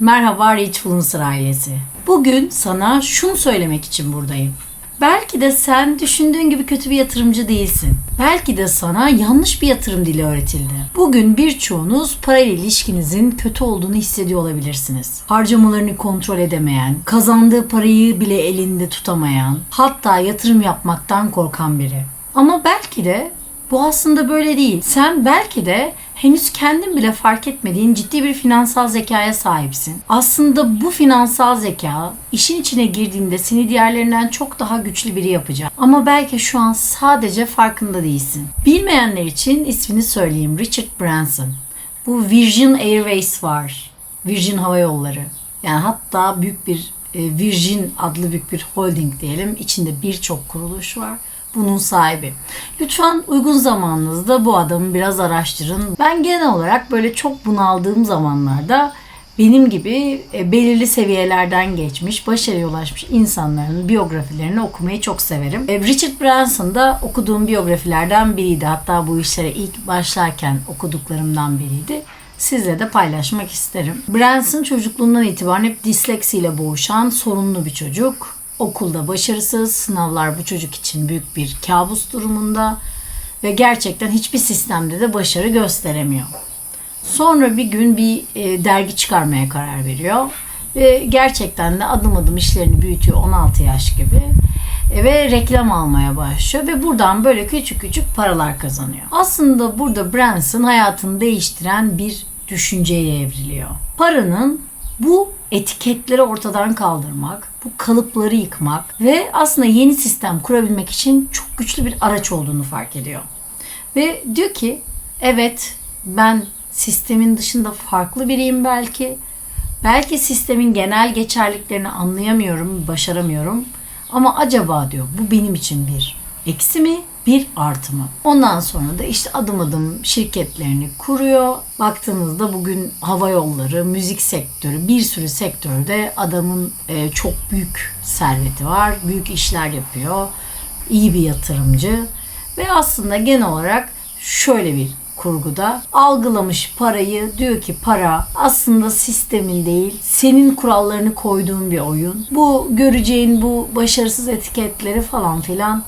Merhaba Influencer ailesi. Bugün sana şunu söylemek için buradayım. Belki de sen düşündüğün gibi kötü bir yatırımcı değilsin. Belki de sana yanlış bir yatırım dili öğretildi. Bugün birçoğunuz parayla ilişkinizin kötü olduğunu hissediyor olabilirsiniz. Harcamalarını kontrol edemeyen, kazandığı parayı bile elinde tutamayan, hatta yatırım yapmaktan korkan biri. Ama belki de bu aslında böyle değil. Sen belki de henüz kendin bile fark etmediğin ciddi bir finansal zekaya sahipsin. Aslında bu finansal zeka işin içine girdiğinde seni diğerlerinden çok daha güçlü biri yapacak. Ama belki şu an sadece farkında değilsin. Bilmeyenler için ismini söyleyeyim. Richard Branson. Bu Virgin Airways var. Virgin Hava Yolları. Yani hatta büyük bir e, Virgin adlı büyük bir holding diyelim. İçinde birçok kuruluş var bunun sahibi. Lütfen uygun zamanınızda bu adamı biraz araştırın. Ben genel olarak böyle çok bunaldığım zamanlarda benim gibi e, belirli seviyelerden geçmiş, başarıya ulaşmış insanların biyografilerini okumayı çok severim. E, Richard Branson da okuduğum biyografilerden biriydi. Hatta bu işlere ilk başlarken okuduklarımdan biriydi sizle de paylaşmak isterim. Branson çocukluğundan itibaren hep disleksiyle boğuşan sorunlu bir çocuk. Okulda başarısız, sınavlar bu çocuk için büyük bir kabus durumunda ve gerçekten hiçbir sistemde de başarı gösteremiyor. Sonra bir gün bir e, dergi çıkarmaya karar veriyor ve gerçekten de adım adım işlerini büyütüyor 16 yaş gibi E, ve reklam almaya başlıyor ve buradan böyle küçük küçük paralar kazanıyor. Aslında burada Branson hayatını değiştiren bir düşünceye evriliyor. Paranın bu etiketleri ortadan kaldırmak, bu kalıpları yıkmak ve aslında yeni sistem kurabilmek için çok güçlü bir araç olduğunu fark ediyor. Ve diyor ki evet ben sistemin dışında farklı biriyim belki. Belki sistemin genel geçerliklerini anlayamıyorum, başaramıyorum. Ama acaba diyor bu benim için bir eksi mi, bir artı mı? Ondan sonra da işte adım adım şirketlerini kuruyor. Baktığınızda bugün hava yolları, müzik sektörü, bir sürü sektörde adamın e, çok büyük serveti var. Büyük işler yapıyor. iyi bir yatırımcı. Ve aslında genel olarak şöyle bir kurguda algılamış parayı diyor ki para aslında sistemin değil senin kurallarını koyduğun bir oyun. Bu göreceğin bu başarısız etiketleri falan filan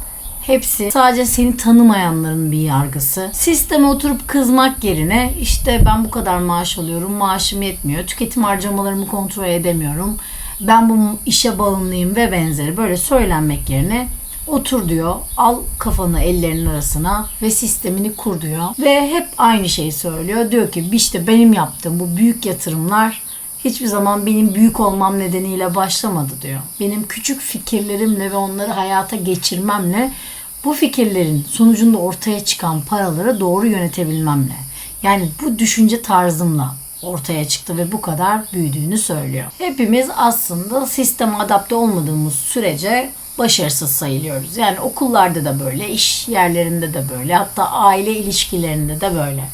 Hepsi sadece seni tanımayanların bir yargısı. Sisteme oturup kızmak yerine işte ben bu kadar maaş alıyorum, maaşım yetmiyor, tüketim harcamalarımı kontrol edemiyorum, ben bu işe bağımlıyım ve benzeri böyle söylenmek yerine otur diyor, al kafanı ellerinin arasına ve sistemini kur diyor. Ve hep aynı şeyi söylüyor. Diyor ki işte benim yaptığım bu büyük yatırımlar hiçbir zaman benim büyük olmam nedeniyle başlamadı diyor. Benim küçük fikirlerimle ve onları hayata geçirmemle bu fikirlerin sonucunda ortaya çıkan paraları doğru yönetebilmemle yani bu düşünce tarzımla ortaya çıktı ve bu kadar büyüdüğünü söylüyor. Hepimiz aslında sisteme adapte olmadığımız sürece başarısız sayılıyoruz. Yani okullarda da böyle, iş yerlerinde de böyle, hatta aile ilişkilerinde de böyle.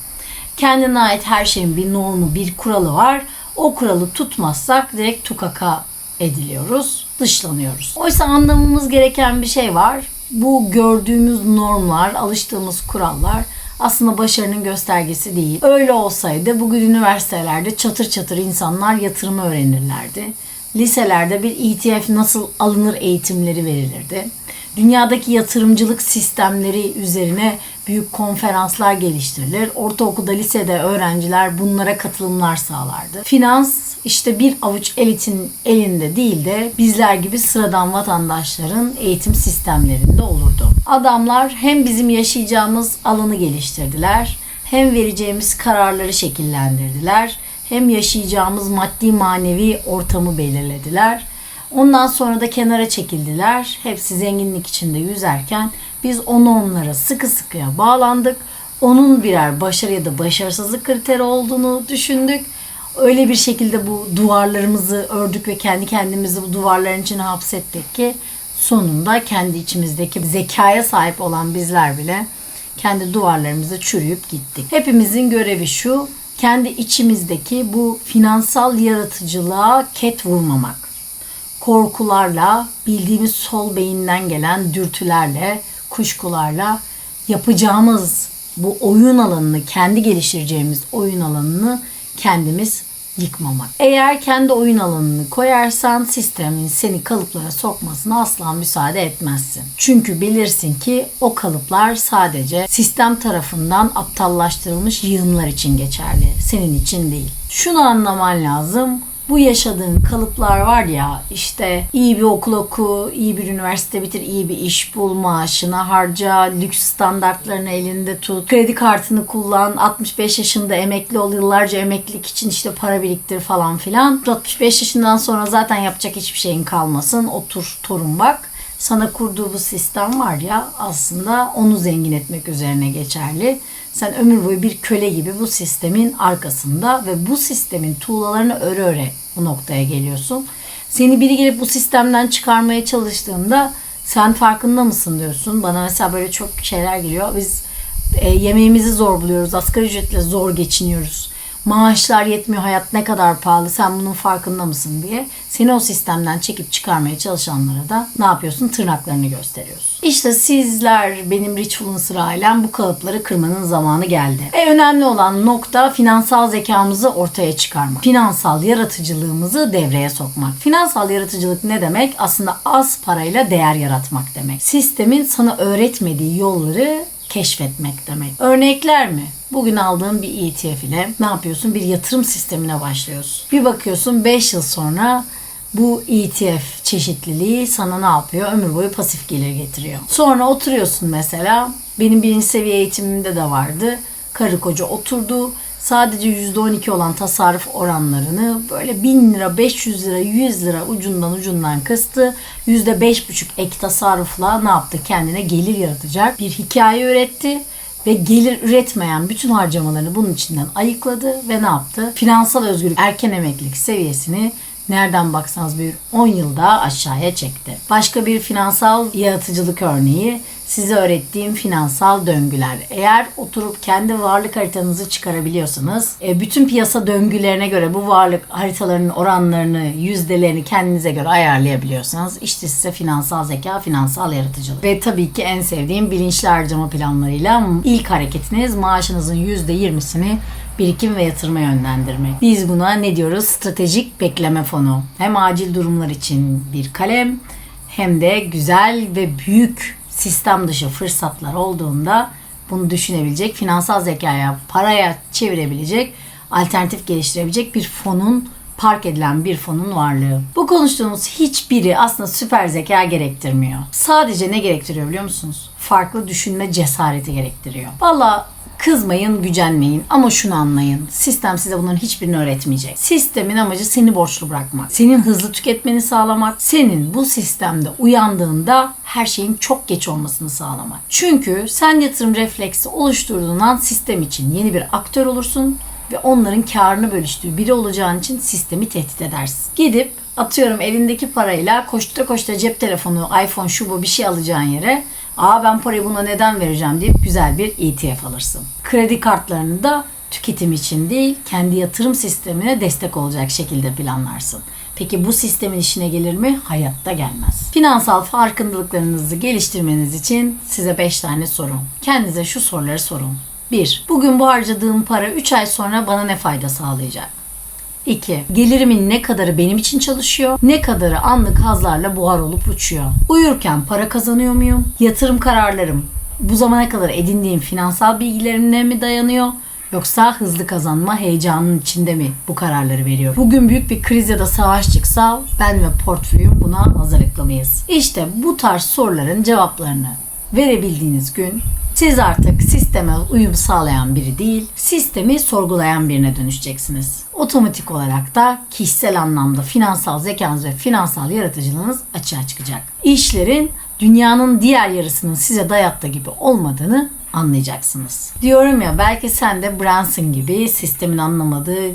Kendine ait her şeyin bir normu, bir kuralı var. O kuralı tutmazsak direkt tukaka ediliyoruz, dışlanıyoruz. Oysa anlamamız gereken bir şey var bu gördüğümüz normlar, alıştığımız kurallar aslında başarının göstergesi değil. Öyle olsaydı bugün üniversitelerde çatır çatır insanlar yatırımı öğrenirlerdi. Liselerde bir ETF nasıl alınır eğitimleri verilirdi. Dünyadaki yatırımcılık sistemleri üzerine büyük konferanslar geliştirilir. Ortaokulda, lisede öğrenciler bunlara katılımlar sağlardı. Finans işte bir avuç elitin elinde değil de bizler gibi sıradan vatandaşların eğitim sistemlerinde olurdu. Adamlar hem bizim yaşayacağımız alanı geliştirdiler, hem vereceğimiz kararları şekillendirdiler, hem yaşayacağımız maddi manevi ortamı belirlediler. Ondan sonra da kenara çekildiler. Hepsi zenginlik içinde yüzerken biz onu onlara sıkı sıkıya bağlandık. Onun birer başarı ya da başarısızlık kriteri olduğunu düşündük öyle bir şekilde bu duvarlarımızı ördük ve kendi kendimizi bu duvarların içine hapsettik ki sonunda kendi içimizdeki zekaya sahip olan bizler bile kendi duvarlarımızı çürüyüp gittik. Hepimizin görevi şu, kendi içimizdeki bu finansal yaratıcılığa ket vurmamak. Korkularla, bildiğimiz sol beyinden gelen dürtülerle, kuşkularla yapacağımız bu oyun alanını, kendi geliştireceğimiz oyun alanını kendimiz yıkmamak. Eğer kendi oyun alanını koyarsan sistemin seni kalıplara sokmasına asla müsaade etmezsin. Çünkü bilirsin ki o kalıplar sadece sistem tarafından aptallaştırılmış yığınlar için geçerli. Senin için değil. Şunu anlaman lazım bu yaşadığın kalıplar var ya işte iyi bir okul oku, iyi bir üniversite bitir, iyi bir iş bul, maaşına harca, lüks standartlarını elinde tut, kredi kartını kullan, 65 yaşında emekli ol, yıllarca emeklilik için işte para biriktir falan filan. 65 yaşından sonra zaten yapacak hiçbir şeyin kalmasın. Otur torun bak sana kurduğu bu sistem var ya aslında onu zengin etmek üzerine geçerli. Sen ömür boyu bir köle gibi bu sistemin arkasında ve bu sistemin tuğlalarını öre öre bu noktaya geliyorsun. Seni biri gelip bu sistemden çıkarmaya çalıştığında sen farkında mısın diyorsun. Bana mesela böyle çok şeyler geliyor. Biz e, yemeğimizi zor buluyoruz. Asgari ücretle zor geçiniyoruz maaşlar yetmiyor, hayat ne kadar pahalı, sen bunun farkında mısın diye seni o sistemden çekip çıkarmaya çalışanlara da ne yapıyorsun? Tırnaklarını gösteriyorsun. İşte sizler benim Richfluencer ailem bu kalıpları kırmanın zamanı geldi. Ve önemli olan nokta finansal zekamızı ortaya çıkarmak. Finansal yaratıcılığımızı devreye sokmak. Finansal yaratıcılık ne demek? Aslında az parayla değer yaratmak demek. Sistemin sana öğretmediği yolları keşfetmek demek. Örnekler mi? Bugün aldığın bir ETF ile ne yapıyorsun? Bir yatırım sistemine başlıyorsun. Bir bakıyorsun 5 yıl sonra bu ETF çeşitliliği sana ne yapıyor? Ömür boyu pasif gelir getiriyor. Sonra oturuyorsun mesela. Benim birinci seviye eğitimimde de vardı. Karı koca oturdu sadece %12 olan tasarruf oranlarını böyle 1000 lira, 500 lira, 100 lira ucundan ucundan kıstı. %5,5 ek tasarrufla ne yaptı? Kendine gelir yaratacak bir hikaye üretti ve gelir üretmeyen bütün harcamalarını bunun içinden ayıkladı ve ne yaptı? Finansal özgürlük erken emeklilik seviyesini nereden baksanız bir 10 yılda aşağıya çekti. Başka bir finansal yaratıcılık örneği size öğrettiğim finansal döngüler. Eğer oturup kendi varlık haritanızı çıkarabiliyorsanız, e, bütün piyasa döngülerine göre bu varlık haritalarının oranlarını, yüzdelerini kendinize göre ayarlayabiliyorsanız işte size finansal zeka, finansal yaratıcılık. Ve tabii ki en sevdiğim bilinçli harcama planlarıyla ilk hareketiniz maaşınızın %20'sini birikim ve yatırıma yönlendirmek. Biz buna ne diyoruz? Stratejik bekleme fonu. Hem acil durumlar için bir kalem hem de güzel ve büyük sistem dışı fırsatlar olduğunda bunu düşünebilecek, finansal zekaya, paraya çevirebilecek, alternatif geliştirebilecek bir fonun park edilen bir fonun varlığı. Bu konuştuğumuz hiçbiri aslında süper zeka gerektirmiyor. Sadece ne gerektiriyor biliyor musunuz? Farklı düşünme cesareti gerektiriyor. Valla Kızmayın, gücenmeyin ama şunu anlayın. Sistem size bunların hiçbirini öğretmeyecek. Sistemin amacı seni borçlu bırakmak. Senin hızlı tüketmeni sağlamak. Senin bu sistemde uyandığında her şeyin çok geç olmasını sağlamak. Çünkü sen yatırım refleksi oluşturduğun an sistem için yeni bir aktör olursun ve onların karını bölüştüğü biri olacağın için sistemi tehdit edersin. Gidip atıyorum elindeki parayla koştura koştura cep telefonu, iPhone şu bu bir şey alacağın yere Aa ben parayı buna neden vereceğim deyip güzel bir ETF alırsın. Kredi kartlarını da tüketim için değil, kendi yatırım sistemine destek olacak şekilde planlarsın. Peki bu sistemin işine gelir mi? Hayatta gelmez. Finansal farkındalıklarınızı geliştirmeniz için size 5 tane soru. Kendinize şu soruları sorun. 1. Bugün bu harcadığım para 3 ay sonra bana ne fayda sağlayacak? 2. Gelirimin ne kadarı benim için çalışıyor, ne kadarı anlık hazlarla buhar olup uçuyor. Uyurken para kazanıyor muyum? Yatırım kararlarım bu zamana kadar edindiğim finansal bilgilerimle mi dayanıyor? Yoksa hızlı kazanma heyecanının içinde mi bu kararları veriyor? Bugün büyük bir kriz ya da savaş çıksa ben ve portföyüm buna hazırlıklı mıyız? İşte bu tarz soruların cevaplarını verebildiğiniz gün siz artık sisteme uyum sağlayan biri değil, sistemi sorgulayan birine dönüşeceksiniz. Otomatik olarak da kişisel anlamda finansal zekanız ve finansal yaratıcılığınız açığa çıkacak. İşlerin dünyanın diğer yarısının size dayattığı gibi olmadığını anlayacaksınız. Diyorum ya belki sen de Branson gibi sistemin anlamadığı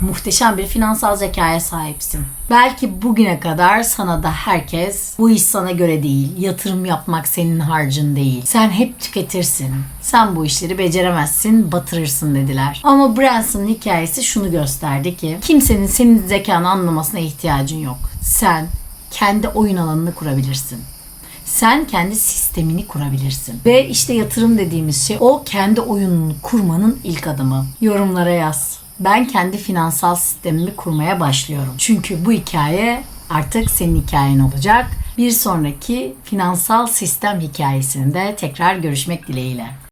muhteşem bir finansal zekaya sahipsin. Belki bugüne kadar sana da herkes bu iş sana göre değil, yatırım yapmak senin harcın değil. Sen hep tüketirsin. Sen bu işleri beceremezsin, batırırsın dediler. Ama Branson'ın hikayesi şunu gösterdi ki kimsenin senin zekanı anlamasına ihtiyacın yok. Sen kendi oyun alanını kurabilirsin sen kendi sistemini kurabilirsin. Ve işte yatırım dediğimiz şey o kendi oyununu kurmanın ilk adımı. Yorumlara yaz ben kendi finansal sistemimi kurmaya başlıyorum. Çünkü bu hikaye artık senin hikayen olacak. Bir sonraki finansal sistem hikayesinde tekrar görüşmek dileğiyle.